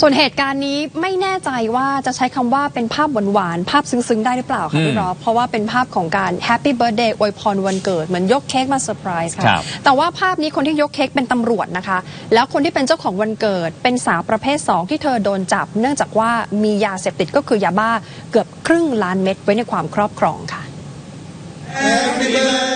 ส่วนเหตุการณ์นี้ไม่แน่ใจว่าจะใช้คำว่าเป็นภาพหวานๆภาพซึ้งๆ ได้หรือเปล่าคะพี่รอบเพราะว่าเป็นภาพของการแฮปปี้เบิร์ a เดย์อวยพรวันเกิด เหมือนยกเค้กมาเซอร์ไพรส์ค่ะครับแต่ว่าภาพนี้คนที่ยกเค้กเป็นตำรวจนะคะ แล้วคนที่เป็นเจ้าของวันเกิด เป็นสาวประเภท 2 ที่เธอโดนจับ เนื่องจากว่ามียาเสพติดก็คือยาบ้าเกือบครึ่งล้านเม็ดไว้ในความครอบครองค่ะอ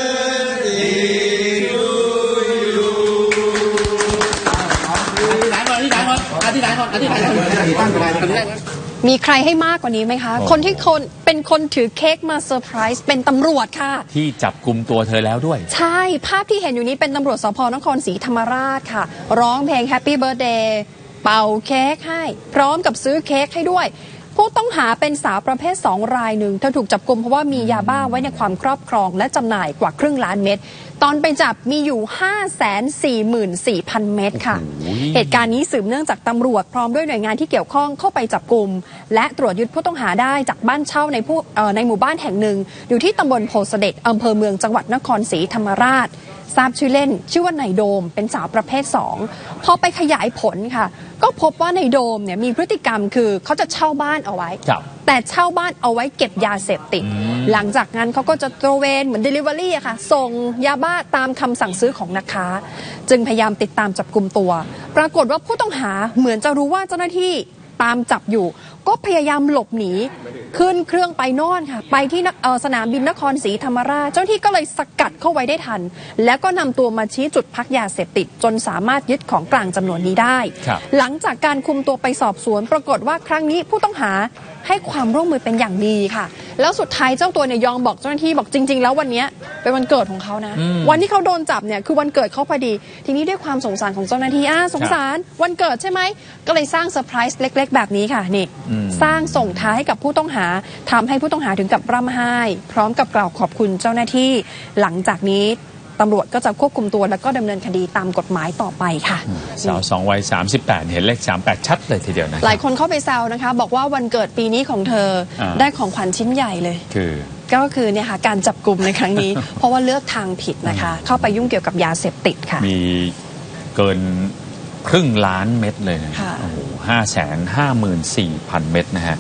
ธิษฐานก่อนอธิษฐานก่อนอธิษฐานก่อนอธิษฐานก่อนมีใครให้มากกว่านี้ไหมคะโอ้คนที่คนเป็นคนถือเค้กมาเซอร์ไพรส์เป็นตำรวจค่ะ ที่จับกลุ่มตัวเธอแล้วด้วย ใช่ ภาพที่เห็นอยู่นี้เป็นตำรวจสพนครศรีธรรมราชค่ะ ร้องเพลง Happy Birthday เป่าเค้กให้ พร้อมกับซื้อเค้กให้ด้วย ผู้ต้องหาเป็นสาวประเภท 2 รายหนึ่งเธอถูกจับกลุมเพราะว่ามียาบ้าไว้ในความครอบครอง และจำหน่ายกว่าครึ่งล้านเม็ดตอนไปจับมีอยู่ 544,000 เม็ดค่ะโอ้โหเหตุการณ์นี้สืบเนื่องจากตำรวจพร้อมด้วยหน่วยงานที่เกี่ยวข้องเข้าไปจับกลุ่ม และตรวจยึดผู้ต้องหาได้จากบ้านเช่าในผู้เอ่อในหมู่บ้านแห่งหนึ่ง อยู่ที่ตำบลโพธิ์เสด็จอำเภอเมืองจังหวัดนครศรีธรรมราช ทราบชื่อเล่น ชื่อว่านายโดมเป็นสาวประเภท 2 พอไปขยายผลค่ะ ก็พบว่านายโดมเนี่ยมีพฤติกรรมคือเขาจะเช่าบ้านเอาไว้ครับแต่เช่าบ้านเอาไว้เก็บยาเสพติด หลังจากนั้นเขาก็จะตระเวนเหมือน Delivery อะค่ะส่งยาบ้าตามคำสั่งซื้อของนักค้า จึงพยายามติดตามจับกลุ่มตัว ปรากฏว่าผู้ต้องหาเหมือนจะรู้ว่าเจ้าหน้าที่ตามจับอยู่ ก็พยายามหลบหนี ขึ้นเครื่องไปโน่นค่ะ ไปที่นเอ่อสนามบินนครศรีธรรมราช เจ้าหน้าที่ก็เลยสกัดเข้าไว้ได้ทัน แล้วก็นำตัวมาชี้จุดพักยาเสพติด จนสามารถยึดของกลางจำนวนนี้ได้ครับหลังจากการคุมตัวไปสอบสวน ปรากฏว่าครั้งนี้ผู้ต้องหาให้ความร่วมมือเป็นอย่างดีค่ะ แล้วสุดท้ายเจ้าตัวเนี่ยยอมบอกเจ้าหน้าที่บอกจริง ๆ แล้ววันเนี้ยเป็นวันเกิดของเขานะอืมวันที่เขาโดนจับเนี่ยคือวันเกิดเขาพอดี ทีนี้ด้วยความสงสารของเจ้าหน้าที่อ่าสงสารวันเกิดใช่ไหมก็เลยสร้างเซอร์ไพรส์เล็ก ๆ แบบนี้ค่ะนี่อืมสร้างส่งท้ายให้กับผู้ต้องหาทำให้ผู้ต้องหาถึงกับร่ำไห้ พร้อมกับกล่าวขอบคุณเจ้าหน้าที่ หลังจากนี้ตำรวจก็จะควบคุมตัวแล้วก็ดำเนินคดีตามกฎหมายต่อไปค่ะ สาวสองวัย 38 เห็นเลข 38 ชัดเลยทีเดียวนะ หลายคนเข้าไปแซวนะคะ บอกว่าวันเกิดปีนี้ของเธออ่าได้ของขวัญชิ้นใหญ่เลย คือก็คือเนี่ยค่ะการจับกลุ่มในครั้งนี้ เพราะว่าเลือกทางผิดนะคะ เข้าไปยุ่งเกี่ยวกับยาเสพติดค่ะ มีเกิน ครึ่งล้านเม็ดเลยนะค่ะโอ้โหห้าแสนห้าหมื่นสี่พันเม็ดนะฮะ